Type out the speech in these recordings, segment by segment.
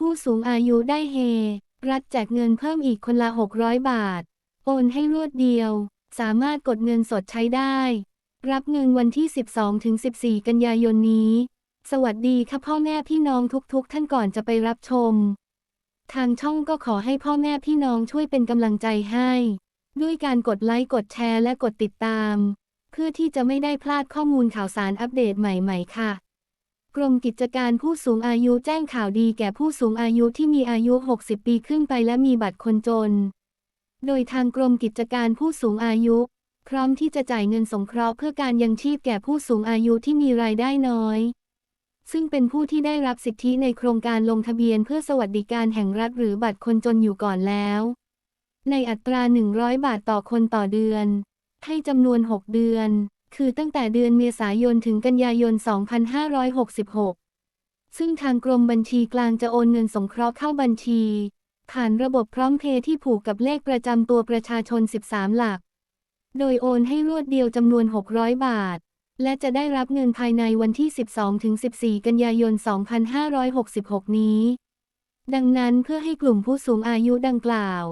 ผู้สูงอายุได้เฮ รัฐแจกเงินเพิ่มอีกคนละ 600 บาท โอนให้รวดเดียว สามารถกดเงินสดใช้ได้ รับเงินวันที่ 12-14 กันยายนนี้ สวัสดีค่ะพ่อแม่พี่น้องทุกๆ ท่านก่อนจะไปรับชม ทางช่องก็ขอให้พ่อแม่พี่น้องช่วยเป็นกำลังใจให้ ด้วยการกดไลค์กดแชร์และกดติดตาม เพื่อที่จะไม่ได้พลาดข้อมูลข่าวสารอัปเดตใหม่ ๆ ค่ะ กรมกิจการผู้สูงอายุแจ้งข่าวดีแก่ผู้สูงอายุที่มีอายุ 60 ปีขึ้นไปและมีบัตรคนจน โดยทางกรมกิจการผู้สูงอายุ พร้อมที่จะจ่ายเงินสงเคราะห์เพื่อการยังชีพแก่ผู้สูงอายุที่มีรายได้น้อย ซึ่งเป็นผู้ที่ได้รับสิทธิในโครงการลงทะเบียนเพื่อสวัสดิการแห่งรัฐหรือบัตรคนจนอยู่ก่อนแล้ว ในอัตรา 100 บาทต่อคนต่อเดือน ให้จำนวน 6 เดือน คือตั้งแต่เดือนเมษายนถึงกันยายน 2566 ซึ่งทางกรมบัญชีกลางจะโอนเงินสงเคราะห์เข้าบัญชี ผ่านระบบพร้อมเพย์ที่ผูกกับเลขประจำตัวประชาชน 13 หลัก โดยโอนให้รวดเดียวจำนวน 600 บาท และจะได้รับเงินภายในวันที่ 12-14 กันยายน 2566 นี้ ดังนั้นเพื่อให้กลุ่มผู้สูงอายุดังกล่าว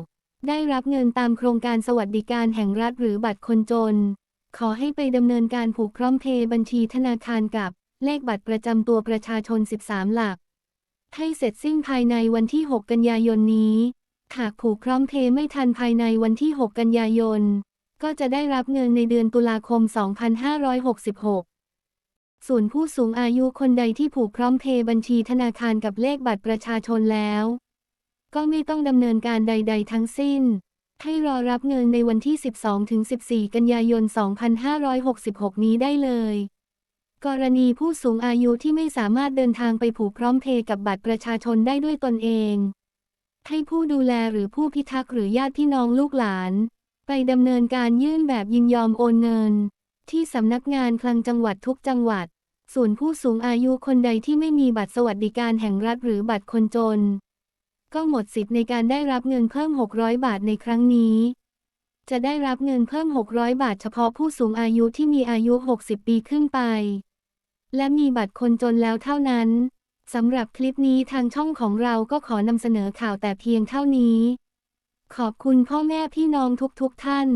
ได้รับเงินตามโครงการสวัสดิการแห่งรัฐหรือบัตรคนจน ขอให้ไปดำเนินการผูกพร้อมเพย์บัญชีธนาคารกับ เลขบัตรประจำตัวประชาชน 13 หลัก ให้เสร็จสิ้นภายในวันที่ 6 กันยายนนี้หากผูกพร้อมเพย์ไม่ทันภายในวันที่ 6 กันยายน ก็จะได้รับเงินในเดือนตุลาคม 2566 ส่วนผู้สูงอายุคนใดที่ผูกพร้อมเพย์บัญชีธนาคารกับเลขบัตรประชาชนแล้ว ก็ไม่ต้องดำเนินการใด ๆ ทั้งสิ้น ให้รอรับเงินในวันที่ 12-14 กันยายน 2566 นี้ได้เลย กรณีผู้สูงอายุที่ไม่สามารถเดินทางไปผูกพร้อมเพย์กับบัตรประชาชนได้ด้วยตนเอง ให้ผู้ดูแลหรือผู้พิทักษ์หรือญาติพี่น้องลูกหลาน ไปดำเนินการยื่นแบบยินยอมโอนเงิน ที่สำนักงานคลังจังหวัดทุกจังหวัด ส่วนผู้สูงอายุคนใดที่ไม่มีบัตรสวัสดิการแห่งรัฐหรือบัตรคนจน ก็หมดสิทธิ์ในการได้รับเงินเพิ่ม 600 บาทในครั้งนี้ จะได้รับเงินเพิ่ม 600 บาทเฉพาะผู้สูงอายุที่มีอายุ 60 ปีขึ้นไป และมีบัตรคนจนแล้วเท่านั้นสำหรับคลิปนี้ทางช่องของเราก็ขอนำเสนอข่าวแต่เพียงเท่านี้ ขอบคุณพ่อแม่พี่น้องทุกๆทท่าน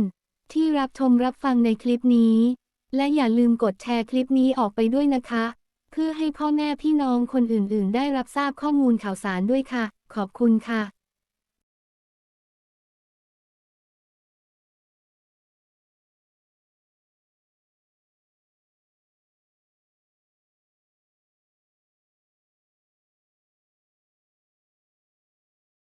ที่รับชมรับฟังในคลิปนี้ และอย่าลืมกดแชร์คลิปนี้ออกไปด้วยนะคะ พื่อให้พ่อแม่พี่น้องคนอื่น ๆ ได้รับทราบข้อมูลข่าวสารด้วยค่ะ ขอบคุณค่ะ